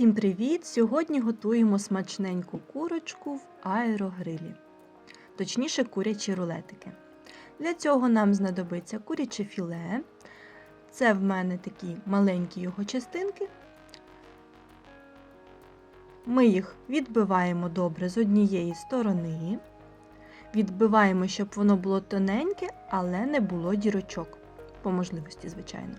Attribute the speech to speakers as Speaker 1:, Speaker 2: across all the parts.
Speaker 1: Усім привіт! Сьогодні готуємо смачненьку курочку в аерогрилі, точніше курячі рулетики. Для цього нам знадобиться куряче філе. Це в мене такі маленькі його частинки. Ми їх відбиваємо добре з однієї сторони. Відбиваємо, щоб воно було тоненьке, але не було дірочок. По можливості, звичайно.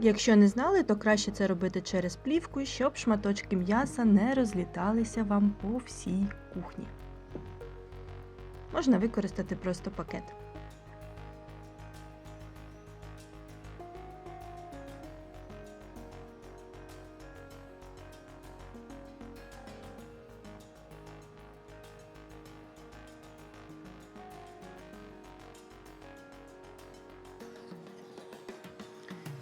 Speaker 1: Якщо не знали, то краще це робити через плівку, щоб шматочки м'яса не розліталися вам по всій кухні. Можна використати просто пакет.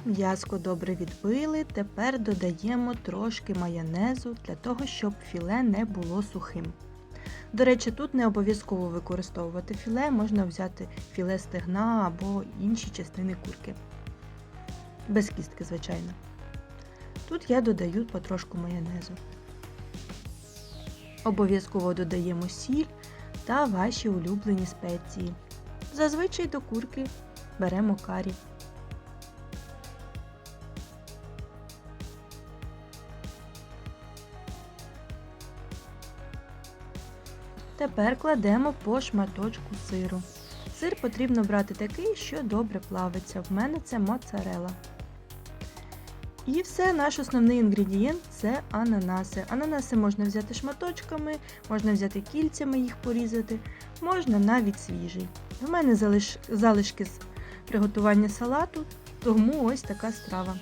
Speaker 1: М'язко добре відбили, тепер додаємо трошки майонезу для того, щоб філе не було сухим. До речі, тут не обов'язково використовувати філе, можна взяти філе стегна або інші частини курки. Без кістки, звичайно. Тут я додаю потрошку майонезу. Обов'язково додаємо сіль та ваші улюблені спеції. Зазвичай до курки беремо карі. Тепер кладемо по шматочку сиру. Сир потрібно брати такий, що добре плавиться. В мене це моцарела. І все, наш основний інгредієнт це ананаси. Ананаси можна взяти шматочками, можна взяти кільцями їх порізати, можна навіть свіжий. В мене залиш... залишки з приготування салату, тому ось така страва.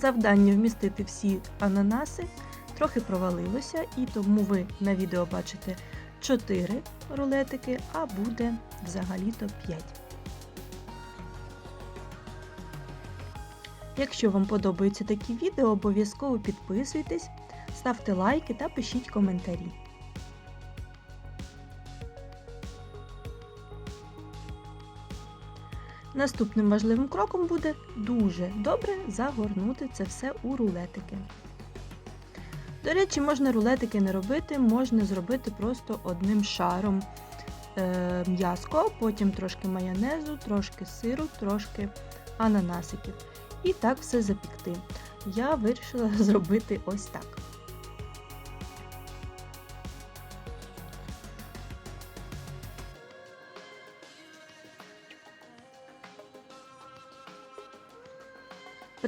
Speaker 1: Завдання вмістити всі ананаси трохи провалилося, і тому ви на відео бачите 4 рулетики, а буде взагалі-то 5. Якщо вам подобаються такі відео, обов'язково підписуйтесь, ставте лайки та пишіть коментарі. Наступним важливим кроком буде дуже добре загорнути це все у рулетики. До речі, можна рулетики не робити, можна зробити просто одним шаром е, м'язко, потім трошки майонезу, трошки сиру, трошки ананасиків. І так все запікти. Я вирішила зробити ось так.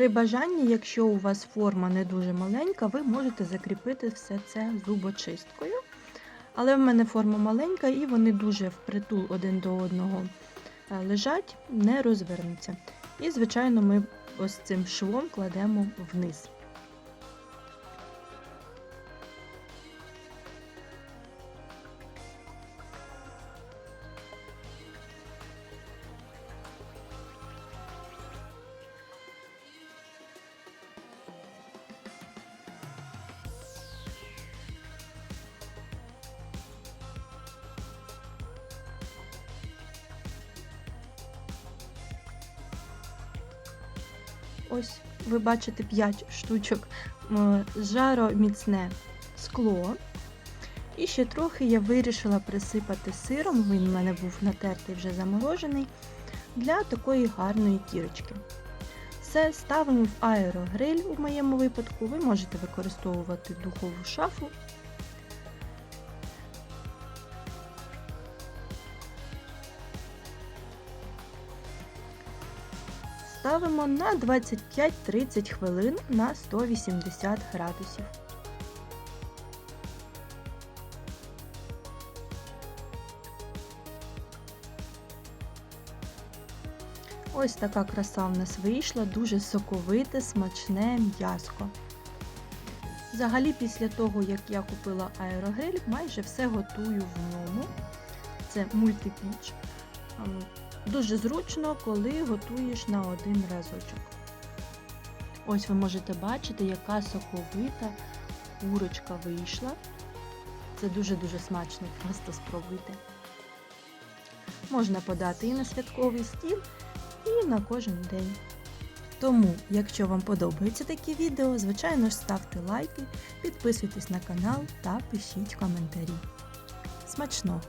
Speaker 1: При бажанні, якщо у вас форма не дуже маленька, ви можете закріпити все це зубочисткою. Але в мене форма маленька і вони дуже впритул один до одного е, лежать, не розвернуться. І, звичайно, ми ось цим швом кладемо вниз. Ось ви бачите 5 штучок жароміцне скло. І ще трохи я вирішила присипати сиром, він у мене був натертий вже заморожений, для такої гарної кірочки. Все ставимо в аерогриль у моєму випадку, ви можете використовувати духову шафу. Ставимо на 25-30 хвилин на 180 градусів. Ось така краса в нас вийшла, дуже соковите, смачне м'язко. Взагалі, після того, як я купила аерогриль, майже все готую в ньому. Це мультипіч. Дуже зручно, коли готуєш на один разочок. Ось ви можете бачити, яка соковита курочка вийшла. Це дуже-дуже смачно, просто спробуйте. можна подати і на святковий стіл, і на кожен день. Тому, якщо вам подобаються такі відео, звичайно ж ставте лайки, підписуйтесь на канал та пишіть коментарі. Смачного!